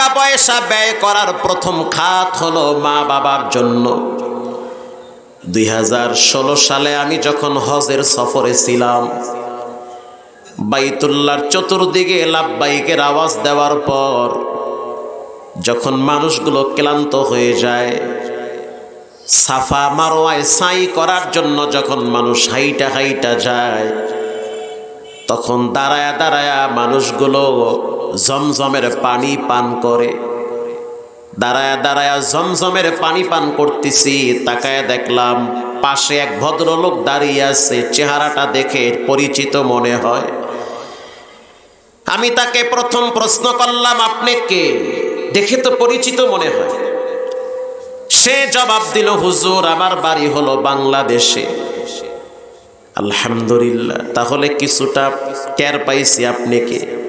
টাকা পয়সা ব্যয় করার প্রথম খাত হলো মা বাবার জন্য। দুই হাজার ষোলো সালে আমি যখন হজের সফরে ছিলাম বাইতুল্লার চতুর্দিকে লাভবাইকের আওয়াজ দেওয়ার পর যখন মানুষগুলো ক্লান্ত হয়ে যায়, সাফা মারোয়ায় সাই করার জন্য যখন মানুষ হাইটা হাইটা যায়, তখন দাঁড়ায়া দাঁড়ায়া মানুষগুলো জমজমের পানি পান করে। দাঁড়ায়া দাঁড়ায়া জমজমের পানি পান করতেছি, তাকায় দেখলাম পাশে এক ভদ্রলোক দাঁড়িয়ে আছে, চেহারাটা দেখে পরিচিত মনে হয়। আমি তাকে প্রথম প্রশ্ন করলাম, আপনি কে? দেখে তো পরিচিত মনে হয়। সে জবাব দিল, হুজুর, আমার বাড়ি হলো বাংলাদেশে। আলহামদুলিল্লাহ, তাহলে কিছুটা টের পাইছি, আপনি কে?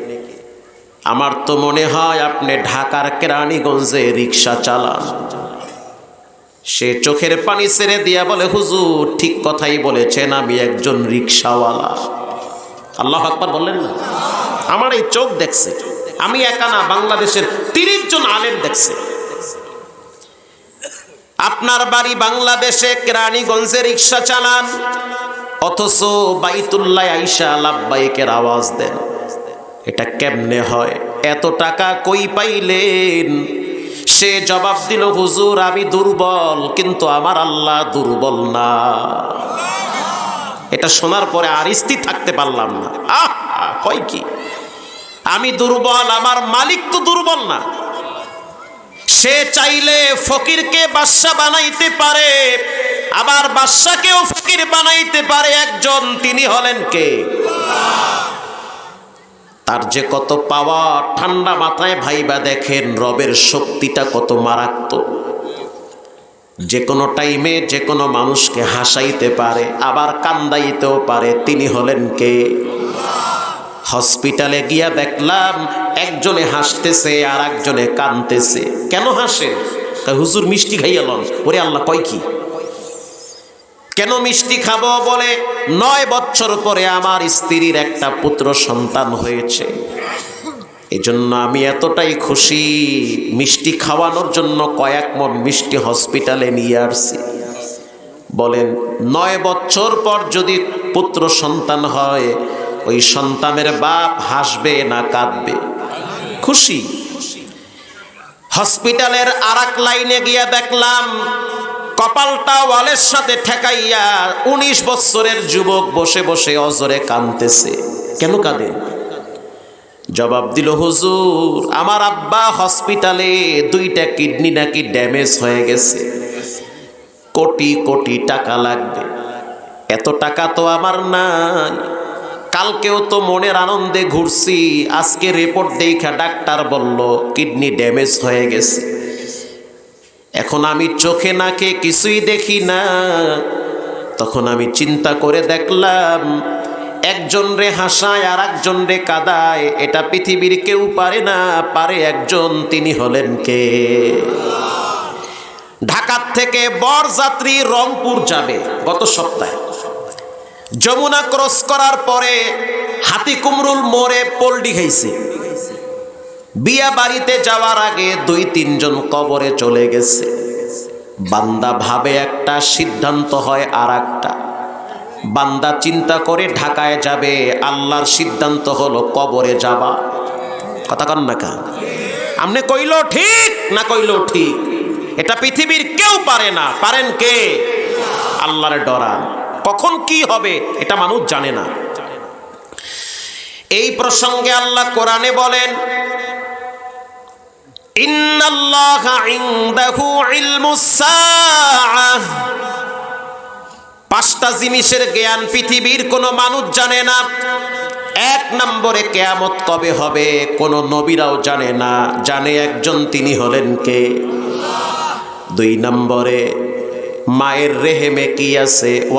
আমার তো মনে হয় আপনি ঢাকার কেরানীগঞ্জে রিক্সা চালান। সে চোখের পানি ছেড়ে দিয়া বলে, হুজুর, ঠিক কথাই বলেছেন, আমি একজন রিক্সাওয়ালা। আল্লাহ আকবর বললেন না? আমার এই চোখ দেখছে। আমি একা না, বাংলাদেশের তিরিশ জন আলেম দেখছে। আপনার বাড়ি বাংলাদেশে কেরানীগঞ্জে রিক্সা চালান, অথচ বাইতুল্লাহ আইসা লাভবাইকের আওয়াজ দেন। এটা কেমনে হয়? এত টাকা কই পাইলেন? সে জবাব দিল, হুজুর, আমি দুর্বল, কিন্তু আমার আল্লাহ দুর্বল না। এটা শোনার পরে আর স্থির থাকতে পারলাম না। আহ কি? আমি দুর্বল, আমার মালিক তো দুর্বল না। সে চাইলে ফকিরকে বাদশা বানাইতে পারে, আবার বাদশাকেও ফকির বানাইতে পারে একজন, তিনি হলেন কে? তার যে কত পাওয়া ঠান্ডা মাথায় ভাইবা দেখেন, রবের শক্তিটা কত মারাত্মক। যে কোনো টাইমে যে কোনো মানুষকে হাসাইতে পারে, আবার কান্দাইতেও পারে। তিনি হলেন কে? হসপিটালে গিয়া দেখলাম, একজনে হাসতেছে আর একজনে কানতেছে কেন হাসে? হুজুর মিষ্টি খাইয়ালন ওরে আল্লাহ, কয় কি? কেন মিষ্টি খাব বলে? নয় বছর পরে আমার স্ত্রীর একটা পুত্র সন্তান হয়েছে। এই জন্য আমি এতটাই খুশি। মিষ্টি খাওয়ানোর জন্য কয়েক মন মিষ্টি হসপিটালে নিয়ে আসছি। বলেন, নয় বছর পর যদি পুত্র সন্তান হয়, ওই সন্তানের বাপ হাসবে না কাঁদবে? খুশি? হসপিটালের আর লাইনে গিয়ে দেখলাম কপালটা ওয়ালের সাথে ঠেকাইয়া উনিশ বছরের যুবক বসে বসে অজরে কাঁদতেছে। কেন কাঁদে? জবাব দিল, হুজুর, আমার আব্বা হসপিটালে দুইটা কিডনি নাকি ড্যামেজ হয়ে গেছে। কোটি কোটি টাকা লাগবে। এত টাকা তো আমার নাই। কালকেও তো মনের আনন্দে ঘুরছি, আজকে রিপোর্ট দেখা ডাক্তার বলল, কিডনি ড্যামেজ হয়ে গেছে। এখন আমি চোখে নাকে কিছুই দেখি না। তখন আমি চিন্তা করে দেখলাম, একজন রে হাসায় আর একজন রে কাদায়। এটা পৃথিবীর কেউ পারে না, পারে একজন, তিনি হলেন কে? ঢাকার থেকে বরযাত্রী রংপুর যাবে গত সপ্তাহে। যমুনা ক্রস করার পরে হাতি কুমরুল মোড়ে পোল্ডি খাইছে। বিয়া বাড়িতে যাওয়ার আগে দুই তিনজন কবরে চলে গেছে। বান্দা ভাবে একটা, সিদ্ধান্ত হয় আর একটা বান্দা চিন্তা করে ঢাকায় যাবে, আল্লাহর সিদ্ধান্ত হলো কবরে যাবা কথা কন না কা আপনি কইলো ঠিক না কইলো ঠিক? এটা পৃথিবীর কেউ পারে না। পারেন কে? আল্লাহর ডরা। কখন কি হবে এটা মানুষ জানে না। এই প্রসঙ্গে আল্লাহ কোরআনে বলেন পাঁচটা জিনিসের জ্ঞান পৃথিবীর কোনো মানুষ জানে না। এক নম্বরে কেয়ামত কবে হবে কোনো নবীরাও জানে না। জানে একজন তিনি হলেন কে? দুই নম্বরে মায়ের রেহেমে কি আছে?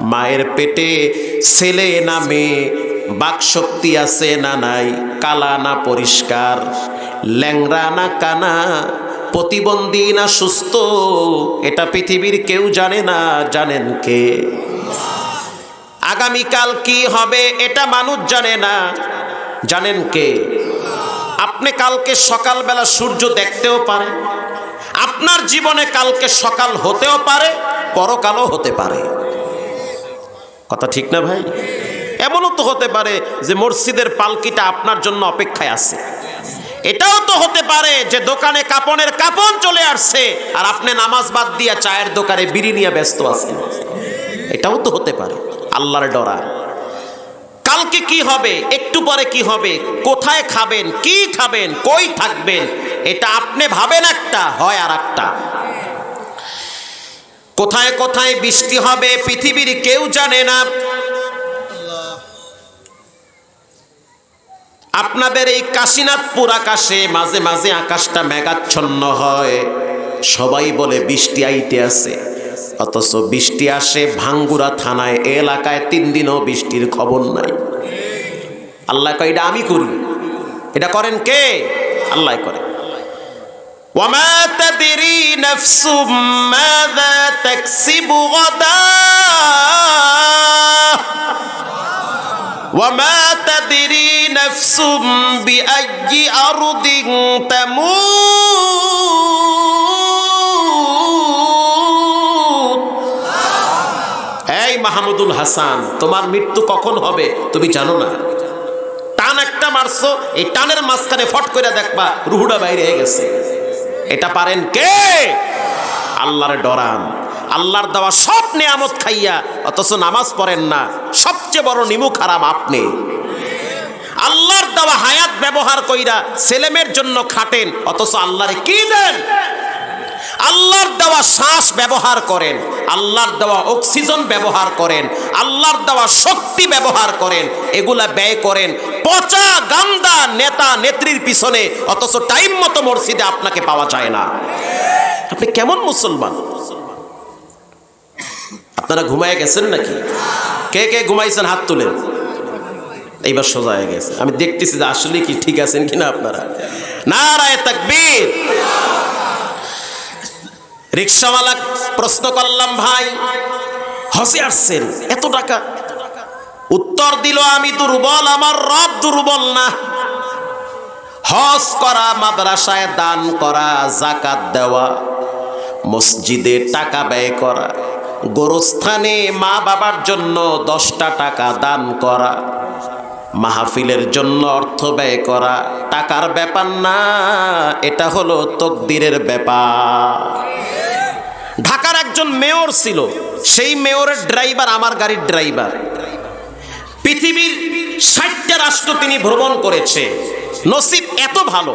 মায়ের পেটে ছেলে না মেয়ে? বাকশক্তি আছে না নাই, কালা না পরিষ্কার ল্যাংরা না কানা, প্রতিবন্ধী না সুস্থ, এটা পৃথিবীর কেউ জানে না, জানেন কে? আগামীকাল কি হবে এটা মানুষ জানে না, জানেন কে? আপনি কালকে সকালবেলা সূর্য দেখতেও পারেন আপনার জীবনে কালকে সকাল হতেও পারে, পরকালও হতে পারে। কথা ঠিক না ভাই? এমনও তো হতে পারে যে মসজিদের পালকিটা আপনার জন্য অপেক্ষায় আছে। এটাও তো হতে পারে যে দোকানে কাপনের কাপন চলে আসছে আর আপনি নামাজ বাদ দিয়ে চায়ের দোকানে বিড়ি নিয়ে ব্যস্ত আছেন। এটাও তো হতে পারে, আল্লাহর ডরা। কালকে কি হবে, একটু পরে কি হবে, কোথায় খাবেন, কি খাবেন, কই থাকবেন, এটা আপনি ভাবেন একটা, হয় আর একটা। কোথায় কোথায় বৃষ্টি হবে, পৃথিবীর কেউ জানে না। আপনাদের এই কাশীনাথপুর আকাশে মাঝে মাঝে আকাশটা মেঘাচ্ছন্ন হয় সবাই বলে বৃষ্টি আইতে আছে অথচ বৃষ্টি আসে ভাঙ্গুরা থানায় এ এলাকায় তিন দিনও বৃষ্টির খবর নাই আল্লাহ কয় এটা আমি করি এটা করেন কে আল্লাহ করে وما تدري نفس ماذا تكسب غدا وما تدري نفس بأي أرض تموت এই মাহমুদুল হাসান তোমার মৃত্যু কখন হবে তুমি জানো না টান একটা মারছো এই টানের মাঝখানে ফট করে দেখবা রুহুটা বাইরে হয়ে গেছে এটা পারেন কে আল্লাহর ডরান আল্লাহর দেওয়া সব নিয়ামত খাইয়া অথচ নামাজ পড়েন না সবচেয়ে বড় নিমুখ হারাম আপনি। আল্লাহর দেওয়া হায়াত ব্যবহার কইরা ছেলেমের জন্য খাটেন, অথচ আল্লাহরে কি দেন? আল্লাহর দেওয়া শ্বাস ব্যবহার করেন, আল্লাহর দেওয়া অক্সিজেন ব্যবহার করেন, আল্লাহর দেওয়া শক্তি ব্যবহার করেন, এগুলা ব্যয় করেন। পচা গান্দা নেতা নেত্রীর পিছনে, অথচ টাইম মতো মসজিদে আপনাকে পাওয়া যায় না। আপনি কেমন মুসলমান? আপনারা ঘুমায় গেছেন নাকি? কে কে ঘুমাইছেন হাত তুলেন। এইবার সোজা হয়ে গেছে। আমি দেখতেছি যে আসলে কি ঠিক আছেন কিনা আপনারা। নারায় তাকবীর। রিক্সাওয়ালা প্রশ্ন করলাম, ভাই হসে আসছেন? এত টাকা? উত্তর দিল, আমি দুর্বল, আমার রব দুর্বল না। হজ করা, মাদ্রাসায় দান করা জাকাত দেওয়া, মসজিদে টাকা ব্যয় করা গোরস্থানে মা বাবার জন্য দশটা টাকা দান করা, মাহফিলের জন্য অর্থ ব্যয় করা, টাকার ব্যাপার না, এটা হলো তকদিরের ব্যাপার। ঢাকার একজন মেয়র ছিল, সেই মেয়রের ড্রাইভার আমার গাড়ির ড্রাইভার। পৃথিবীর ষাটটা রাষ্ট্র তিনি ভ্রমণ করেছে। নসিব এত ভালো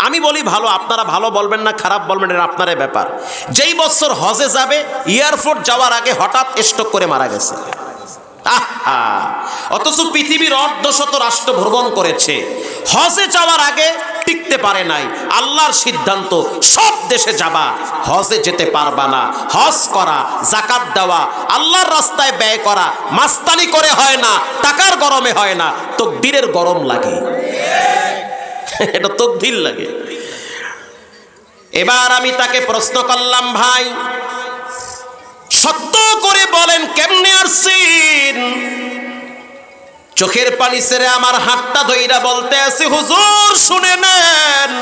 আমি বলি ভালো, আপনারা ভালো বলবেন না, খারাপ বলবেন, এটা আপনার ব্যাপার। যেই বছর হজে যাবে, এয়ারপোর্ট যাওয়ার আগে হঠাৎ স্টক করে মারা গেছে। আহা! অথচ পৃথিবীর অর্ধশত রাষ্ট্র ভ্রমণ করেছে। হজে যাওয়ার আগে টিকতে পারে নাই। আল্লাহর সিদ্ধান্ত, সব দেশে যাবা, হজে যেতে পারবা না। হজ করা, জাকাত দেওয়া, আল্লাহর রাস্তায় ব্যয় করা, মাস্তানি করে হয় না, টাকার গরমে হয় না তকদিরের গরম লাগে। এটা তকদির লাগে। এবার আমি তাকে প্রশ্ন করলাম, ভাই, সত্য করে বলেন কেমনে আসছেন চোখের পানি ছেড়ে আমার হাতটা ধইরা বলতে আছে, হুজুর, শুনে নেন।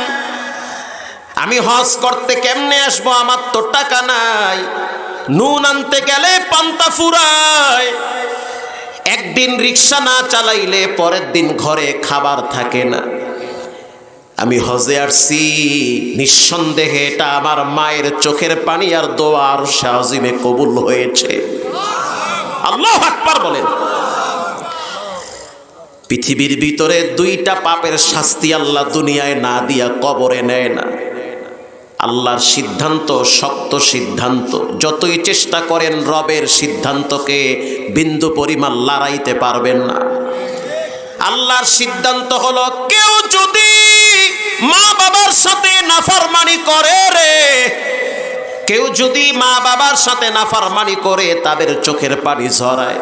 আমি হজ করতে কেমনে আসব? আমার তো টাকা নাই। নুন আনতে গেলে পান্তা ফুরায়। একদিন রিক্সা না চালাইলে পরের দিন ঘরে খাবার থাকে না। আমি হজে আসছি, নিঃসন্দেহে এটা আমার মায়ের চোখের পানি আর দোয়ার শাহজিমে কবুল হয়েছে। আল্লাহ আকবার বলেন। পৃথিবীর ভিতরে দুইটা পাপের শাস্তি আল্লাহ দুনিয়ায় না দিয়া কবরে নেয় না। আল্লাহর সিদ্ধান্ত শক্ত সিদ্ধান্ত। যতই চেষ্টা করেন রবের সিদ্ধান্তকে বিন্দু পরিমাণ লড়াইতে পারবেন না। আল্লাহর সিদ্ধান্ত হলো, কেউ যদি মা বাবার সাথে নাফরমানি করে রে। কেউ যদি মা বাবার সাথে নাফরমানি করে, তাদের চোখের পানি ঝরায়।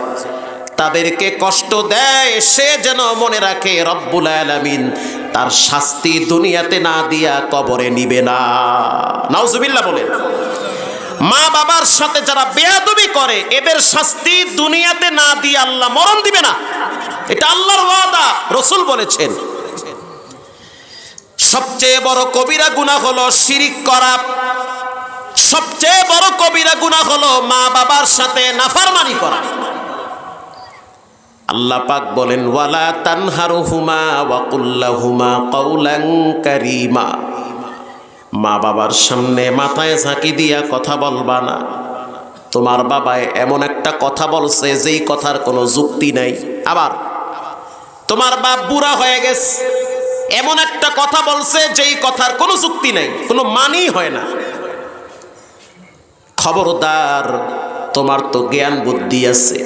তাদেরকে কষ্ট দেয়, সে যেন মনে রাখে, রব্বুল আলামিন তার শাস্তি দুনিয়াতে না দিয়া কবরে নিবে না। নাউজুবিল্লাহ বলেন। মা বাবার সাথে যারা বেয়াদবি করে, এদের শাস্তি দুনিয়াতে না দিয়ে আল্লাহ মরণ দিবে না। এটা আল্লাহর ওয়াদা, রসুল বলেছেন। সবচেয়ে বড় কবিরা গুনাহ হলো শিরিক করা। সবচেয়ে বড় কবিরা গুনাহ হলো মা বাবার সাথে নাফরমানি করা। আল্লাহ পাক বলেন, ওয়ালা তানহারুহুমা ওয়া কুল্লাহুমা কাউলান কারীমা। মা বাবার সামনে মাথায় ঝাঁকি দিয়া কথা বলবা না। তোমার বাবায় এমন একটা কথা বলছে যেই কথার কোনো যুক্তি নাই। আবার, তোমার বাপ বুড়া হয়ে গেছে। এমন একটা কথা বলছে যেই কথার কোনো যুক্তি নাই, কোনো মানি হয় না। খবরদার, তোমার তো জ্ঞান বুদ্ধি আছে।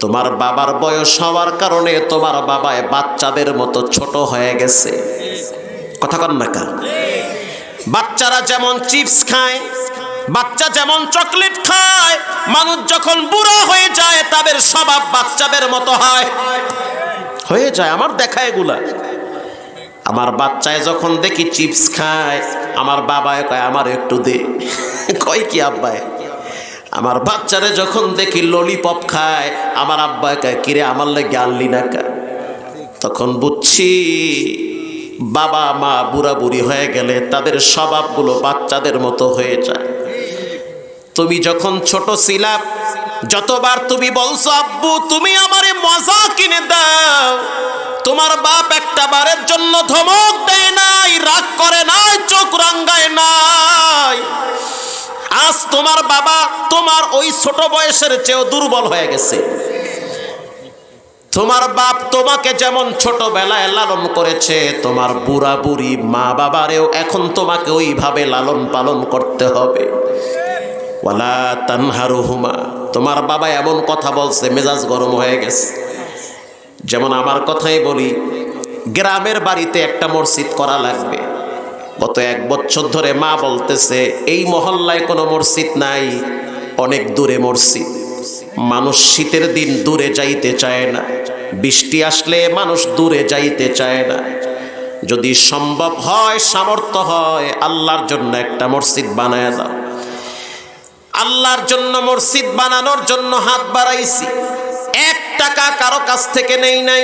তোমার বাবার বয়স হওয়ার কারণে তোমার বাবায় বাচ্চাদের মতো ছোট হয়ে গেছে। কথা কন না কা বাচ্চারা যেমন চিপস খায়, বাচ্চা যেমন চকলেট খায়, মানুষ যখন বুড়ো হয়ে যায়, তাদের স্বভাব বাচ্চাদের মতো হয়। হয়ে যায়, আমার দেখা এগুলা। আমার বাচ্চায় যখন দেখি চিপস খায়, আমার বাবায় কয়, আমার একটু দে। কয় কি আব্বায়? আমার বাচ্চারে যখন দেখি ললিপপ খায়, আমার আব্বায় কয়, কিরে, আমার লেগে আনলি না কা? তখন বুঝছি বাবা, মা বুড়া বুড়ি হয়ে গেলে তাদের স্বভাবগুলো বাচ্চাদের মতো হয়ে যায়। তুমি যখন ছোট ছিলা যতবার তুমি বলছো, আব্বু, তুমি আমারে মজা কিনে দাও। তোমার বাপ একটা বারের জন্য ধমক দেয় নাই, রাগ করে নাই, চোখ রাঙ্গায় নাই। আজ তোমার বাবা তোমার ওই ছোট বয়সের চেয়েও দুর্বল হয়ে গেছে। তোমার বাপ তোমাকে যেমন ছোটবেলায় লালন করেছে, তোমার বুড়া বুড়ি মা বাবারেও এখন তোমাকে ওইভাবে লালন পালন করতে হবে। ওয়ালা তানহারুহুমা। তোমার বাবা এমন কথা বলছে, মেজাজ গরম হয়ে গেছে। যেমন আমার কথাই বলি, গ্রামের বাড়িতে একটা মসজিদ করা লাগবে। গত এক বছর ধরে মা বলতেছে, এই মহল্লায় কোনো মসজিদ নাই, অনেক দূরে মসজিদ। মানুষ শীতের দিন দূরে যাইতে চায় না, বৃষ্টি আসলে মানুষ দূরে যাইতে চায় না। যদি সম্ভব হয়, সামর্থ্য হয়, আল্লাহর জন্য একটা মসজিদ বানায় দাও। আল্লাহর জন্য মসজিদ বানানোর জন্য হাত বাড়াইছি। এক টাকা কারও কাছ থেকে নেই নাই।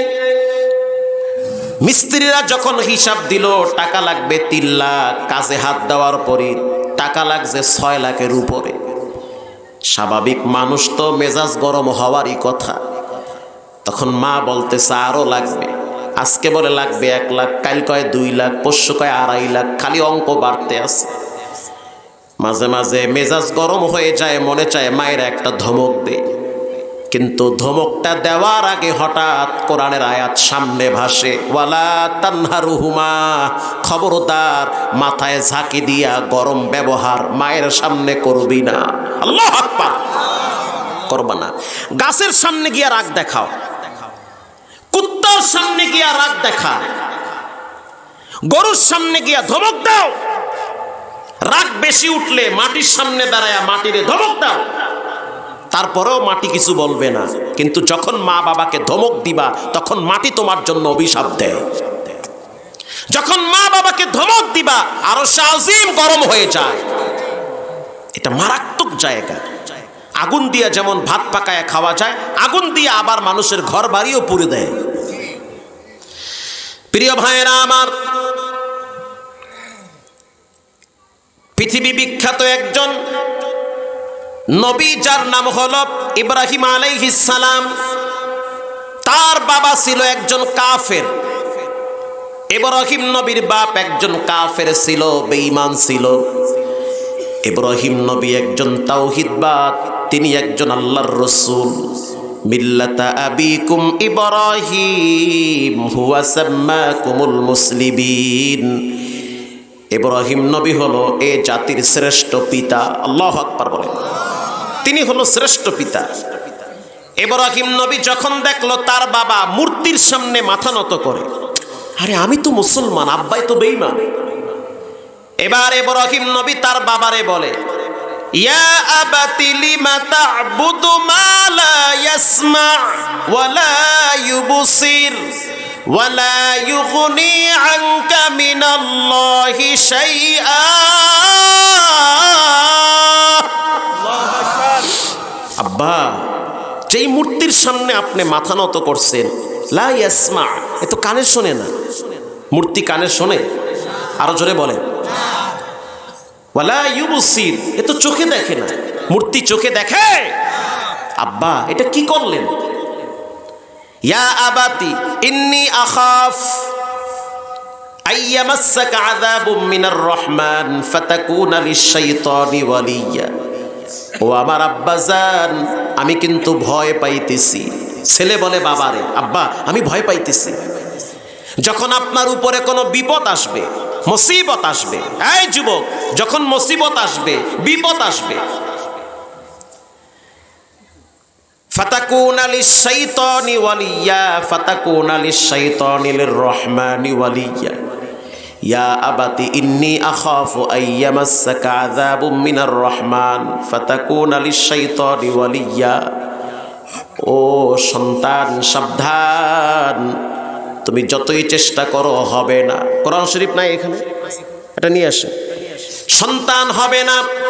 মিস্ত্রিরা যখন হিসাব দিল, টাকা লাগবে তিন লাখ, কাজে হাত দেওয়ার পরে টাকা লাগছে ছয় লাখের উপরে। স্বাভাবিক মানুষ তো মেজাজ গরম হওয়ারই কথা। তখন মা বলতেছে আরও লাগবে। আজকে বলে, লাগবে এক লাখ, কাল কয় দুই লাখ, পরশু কয় আড়াই লাখ, খালি অঙ্ক বাড়তে আছে। মাঝে মাঝে মেজাজ গরম হয়ে যায়, মনে চায় মায়ের একটা ধমক দে কিন্তু ধমকটা দেওয়ার আগে হঠাৎ কোরআনের আয়াত সামনে ভাসে। ওয়ালা তান্নারুহুমা খবরদার, মাথায় ঝাঁকি দিয়া গরম ব্যবহার মায়ের সামনে করবি না। আল্লাহ আকবার! করবা না। গাছের সামনে গিয়া রাগ দেখাও। কুত্তার সামনে গিয়া রাগ দেখা গরুর সামনে গিয়া ধমক দাও। রাগ বেশি উঠলে মাটির সামনে দাঁড়ায় মাটিরে ধমক দাও। তারপরেও মাটি কিছু বলবে না। কিন্তু যখন মা বাবাকে ধমক দিবা, তখন মাটি তোমার জন্য অভিশাপ দেয়। যখন মা বাবাকে ধমক দিবা, আরও সাজিম গরম হয়ে যায়। এটা মারাত্মক জায়গা। আগুন দিয়ে যেমন ভাত পাকায় খাওয়া যায়, আগুন দিয়ে আবার মানুষের ঘর বাড়িও পুড়ে দেয়। প্রিয় ভাইয়েরা আমার পৃথিবী বিখ্যাত একজন নবী যার নাম হল ইব্রাহিম সালাম। তার বাবা ছিল একজন কাফের। ইব্রাহিম নবীর বাপ একজন কাফের ছিল, বেঈমান ছিল। ইব্রাহিম নবী একজন তাওহিদবাদ, তিনি একজন আল্লাহর রসুল। মিল্লাতা আবিকুম ইব্রাহিম, হুয়া সাম্মাকুমুল মুসলিমিন। ইব্রাহিম নবী হলো এ জাতির শ্রেষ্ঠ পিতা, আল্লাহ আকবার বলেন। তিনি হলো শ্রেষ্ঠ পিতা। ইব্রাহিম নবী যখন দেখল তার বাবা মূর্তির সামনে মাথা নত করে, আরে আমি তো মুসলমান, আব্বাই তো বেইমান এবার ইব্রাহিম নবী তার বাবারে বলে, ইয়া আবাতি লিমা তা'বুদু মা লা ইয়াসমা ওয়া লা ওয়া লা ইউগনি আনকা মিনাল্লাহি শাইআ আব্বা, যেই মূর্তির সামনে আপনি মাথা নত করছেন, লা ইয়াসমা, এ তো কানে শোনে না। মূর্তি কানে শোনে? আরও জোরে বলেন। ওয়ালা ইউবসির, এ তো চোখে দেখে না। মূর্তি চোখে দেখে? আব্বা, এটা কি করলেন? ইয়া আবাতি, ইন্নি আখাফ, আইয়ামাসসাকা আযাবুম মিনার রহমান, ফাতাকুনা লিশ-শাইতানি ওয়ালিয়া। ও আমার আব্বাজান আমি কিন্তু ভয় পাইতেছি। ছেলে বলে বাবারে, আব্বা, আমি ভয় পাইতেছি। যখন আপনার উপরে কোনো বিপদ আসবে, মুসিবত আসবে, এই যুবক, যখন মুসিবত আসবে, বিপদ আসবে ফাতাকুন আলিশ শাইতানি ওয়ালিয়া, ফাতাকুন আলিশ শাইতানি লির-রহমানি ওয়ালিয়া। ইয়া আবাতি ইন্নি আখাফু আইয়ামাসসাকা আযাবুম মিনার রহমান, ফাতাকুন ওয়ালিয়া। ও সন্তান, সাবধান। তুমি যতই চেষ্টা করো, হবে না। কোরআন শরীফ নাই এখানে? এটা নিয়ে আসে সন্তান হবে না।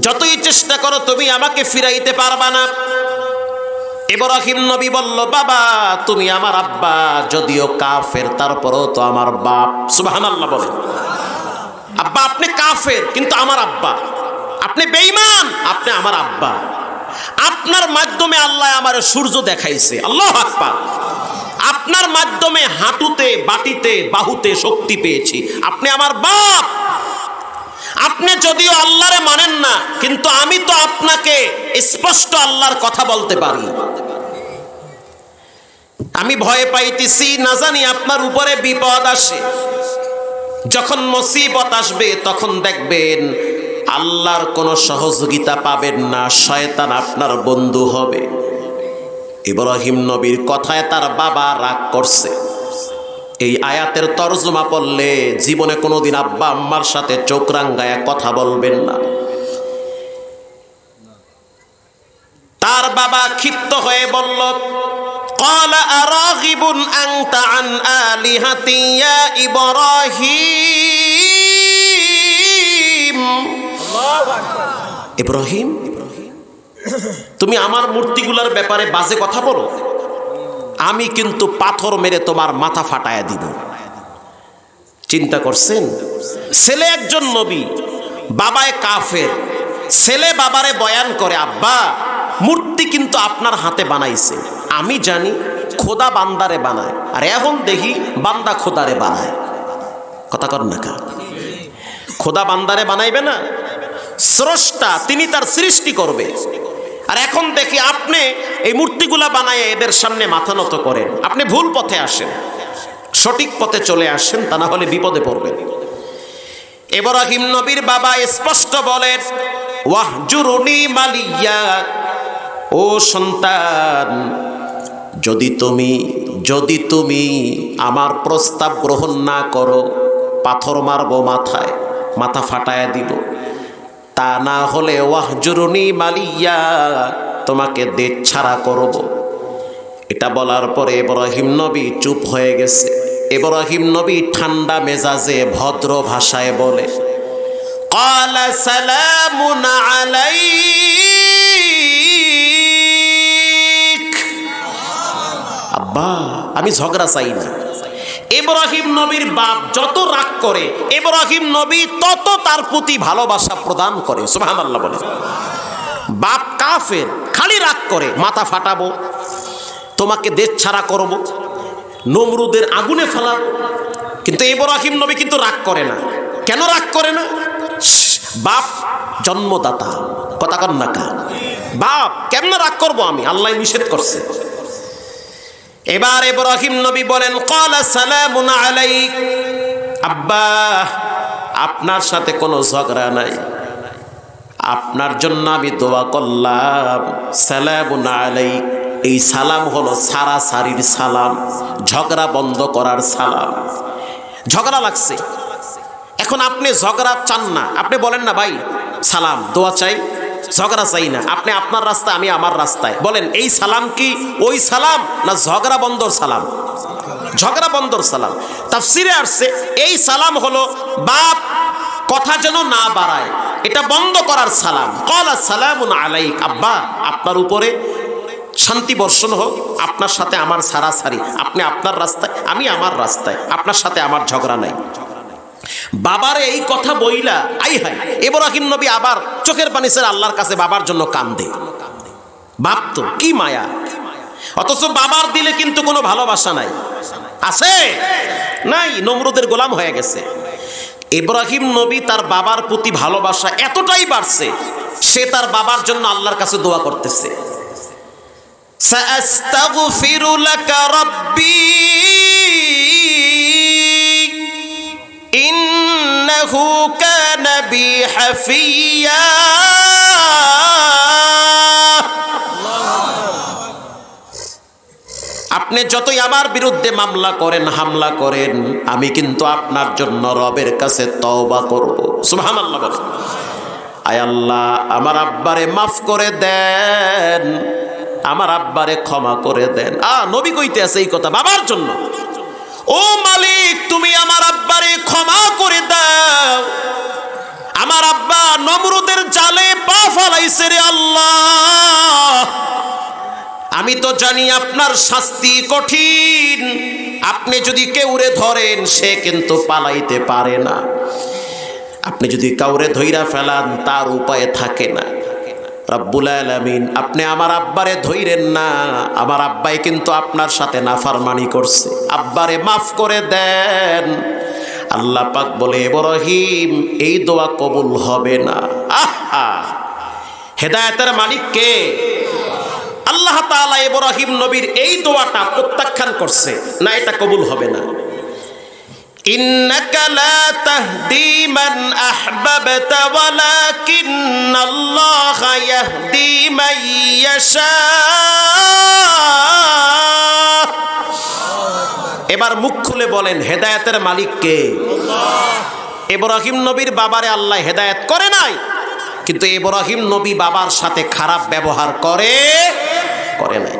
যতই চেষ্টা করো, তুমি আমাকে ফিরাইতে পারবা না। এবার ইব্রাহিম নবী বলল, বাবা, তুমি আমার আব্বা, যদিও কাফের, তারপরও তো আমার বাপ। সুবহানাল্লাহ বলে। আব্বা, আপনি কাফের, কিন্তু আমার আব্বা। আপনি বেঈমান, আপনি আমার আব্বা। আপনার মাধ্যমে আল্লাহ আমার সূর্য দেখাইছে। আল্লাহ আকবার। আপনার মাধ্যমে হাঁটুতে, বাটিতে, বাহুতে শক্তি পেয়েছি। আপনি আমার বাপ। আপনি যদিও আল্লাহরে মানেন না, কিন্তু আমি তো আপনাকে স্পষ্ট আল্লাহর কথা বলতে পারি। আমি ভয় পাইতেছি, না জানি আপনার উপরে বিপদ আসে। যখন মুসিবত আসবে, তখন দেখবেন আল্লাহর কোনো সহযোগিতা পাবেন না, শয়তান আপনার বন্ধু হবে। ইব্রাহিম নবীর কথায় তার বাবা রাগ করছে। এই আয়াতের তর্জমা পড়লে জীবনে কোনোদিন আব্বা আম্মার সাথে চোখ রাঙ্গায় কথা বলবেন না তার বাবা ক্ষিপ্ত হয়ে বলল قال أراغب أنت عن آلهتي يا إبراهيم ইব্রাহিম তুমি আমার মূর্তিগুলোর ব্যাপারে বাজে কথা বলো আমি কিন্তু পাথর মেরে তোমার মাথা ফাটায় দিব। চিন্তা করছেন? ছেলে একজন নবী, বাবায় কাফের। ছেলে বাবারে বয়ান করে, আব্বা, মূর্তি কিন্তু আপনার হাতে বানাইছে। আমি জানি খোদা বান্দারে বানায়, আর এখন দেখি বান্দা খোদারে বানায়। কথা কর না কা। খোদা বান্দারে বানাইবে না। স্রষ্টা, তিনি তার সৃষ্টি করবে। আর এখন দেখি আপনি এই মূর্তিগুলা বানায় এদের সামনে মাথা নত করেন। আপনি ভুল পথে আসেন। সঠিক পথে চলে আসেন, তা না হলে বিপদে পড়বেন। এব্রাহিম নবীর বাবা স্পষ্ট বলেন, ওয়াহজুরুনি মালিয়া, ও সন্তান, যদি তুমি যদি তুমি আমার প্রস্তাব গ্রহণ না করো, পাথর মারবো মাথায়, মাথা ফাটায় দিব। তা না হলে ওয়াহজুরুনি মালিয়া তোমাকে দেশ ছাড়া করব এটা বলার পরে ইব্রাহিম নবী চুপ হয়ে গেছে ইব্রাহিম নবী ঠান্ডা মেজাজে ভদ্র ভাষায় বলে قال سلام عليك আব্বা আমি ঝগড়া চাই না ইব্রাহিম নবীর বাপ যত রাগ করে ইব্রাহিম নবী তত তার প্রতি ভালোবাসা প্রদান করে। সুবহানাল্লাহ বলে। বাপ কাফের, খালি রাগ করে, মাথা ফাটাবো, তোমাকে দেশ ছাড়া করব, নমরুদের আগুনে ফেলাবো। কিন্তু ইব্রাহিম নবী কিন্তু রাগ করে না। কেন রাগ করে না? বাপ জন্মদাতা কথা কন না বাপ, কেমন রাগ করব আমি? আল্লাহ নিষেধ করছে। এবার ইব্রাহিম নবী বলেন, ক্বালা সালামুন আলাইক। আব্বা, আপনার সাথে কোনো ঝগড়া নাই। আপনার জন্য আমি দোয়া করলাম, সালামুন আলাইক। এই সালাম হলো সারা সারির সালাম, ঝগড়া বন্ধ করার সালাম। ঝগড়া লাগছে। এখন আপনি ঝগড়া চান না। আপনি বলেন না, ভাই, সালাম, দোয়া চাই। ঝগড়া চাই না। আপনি আপনার রাস্তা, আমি আমার রাস্তায়। বলেন, এই সালাম কি ওই সালাম না ঝগড়া বন্দর সালাম? ঝগড়া বন্দর সালাম। তাফসিরে আসছে, এই সালাম হলো বাপ কথা যেন না বাড়ায়। এটা বন্ধ করার সালাম। কলা সালামুন আলাইক, আব্বা, আপনার উপরে শান্তি বর্ষণ হোক, আপনার সাথে আমার সারাসারি। আপনি আপনার রাস্তায়, আমি আমার রাস্তায়, আপনার সাথে আমার ঝগড়া নাই। বাবার এই কথা বইলা, আই হাই এবার এবারিম নবী আবার চোখের পানি সেরা আল্লাহর কাছে বাবার জন্য কান্দে। তো, কি মায়া। অথচ বাবার দিলে কিন্তু কোনো ভালোবাসা নাই। আছে? নাই, নমরুদের গোলাম হয়ে গেছে। এব্রাহিম নবী তার বাবার প্রতি ভালোবাসা এতটাই বাড়ছে, সে তার বাবার জন্য আল্লাহর কাছে দোয়া করতেছে। ইন إنه كان بي حفيا আপনি যতই আমার বিরুদ্ধে মামলা করেন হামলা করেন আমি কিন্তু আপনার জন্য রবের কাছে তওবা করব সুবহানাল্লাহ বলেন আয় আল্লাহ আমার আব্বারে মাফ করে দেন আমার আব্বারে ক্ষমা করে দেন আ নবী কইতে আছে এই কথা বাবার জন্য ও মালিক, তুমি আমার আব্বারে ক্ষমা করে দাও। আমার আব্বা নমরুদের জালে পা ফালাইছে রে আল্লাহ। আমি তো জানি আপনার শাস্তি কঠিন। আপনি যদি কেউরে ধরেন, সে কিন্তু পালাইতে পারে না। আপনি যদি কাউরে ধৈরা ফেলান, তার উপায় থাকে না। রব্বুল আলামিন, আপনি আমার আব্বারে ধৈরেন না। আমার আব্বাই কিন্তু আপনার সাথে নাফারমানি করছে। আব্বারে মাফ করে দেন। আল্লাহ পাক বলে, ইব্রাহিম, এই দোয়া কবুল হবে না। আহা! হেদায়েতের মালিক কে? আল্লাহ তাআলা ইব্রাহিম নবীর এই দোয়াটা প্রত্যাখ্যান করছে। না, এটা কবুল হবে না। إنك لا تهدي من أحببت ولكن الله يهدي من يشاء এবার মুখ খুলে বলেন হেদায়েতের মালিক কে ইব্রাহিম নবীর বাবারে আল্লাহ হেদায়েত করে নাই কিন্তু ইব্রাহিম নবী বাবার সাথে খারাপ ব্যবহার করে করে নাই